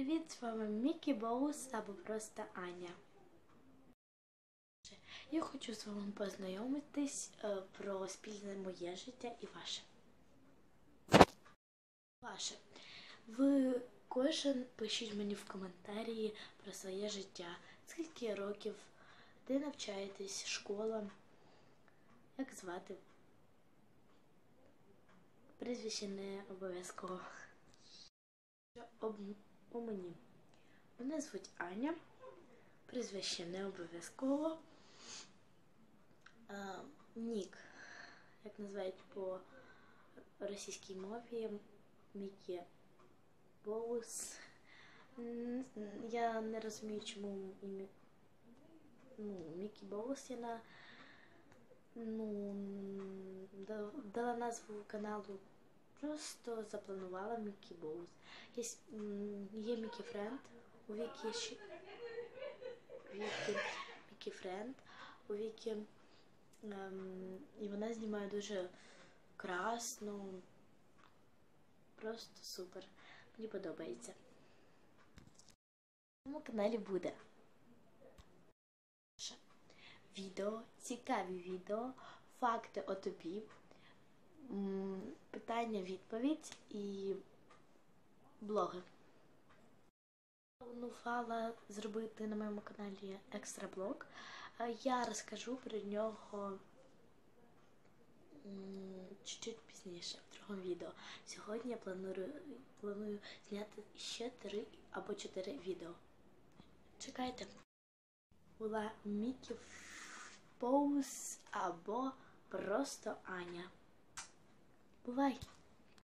Привіт, з вами Мікі Боус або просто Аня. Я хочу з вами познайомитись е, про спільне моє життя і ваше. Ваше. Ви кожен пишіть мені в коментарі про своє життя. Скільки років, де навчаєтесь, школа, як звати. Прізвище не обов'язково. Об... у мені. Мене звуть Аня. Прізвище не обов'язково. Нік, як називають по російській мові, Мікі Боус. Я не розумію, чому ім'я ну, Мікі Боус я на ну, да- дала назву каналу. Просто запланувала Мікі Боус. Є, є Мікі Френд, у Вікі ще Вікі, Мікі Френд, у Вікі ем, і вона знімає дуже красно. Просто супер. Мені подобається. На моєму каналі буде відео, цікаві відео, факти о питання-відповідь і блоги. Планувала зробити на моєму каналі екстра блог. Я розкажу про нього чуть-чуть пізніше в другому відео. Сьогодні я планую, планую зняти ще три або чотири відео. Чекайте. Була Мікі Поус або просто Аня. Bye bye.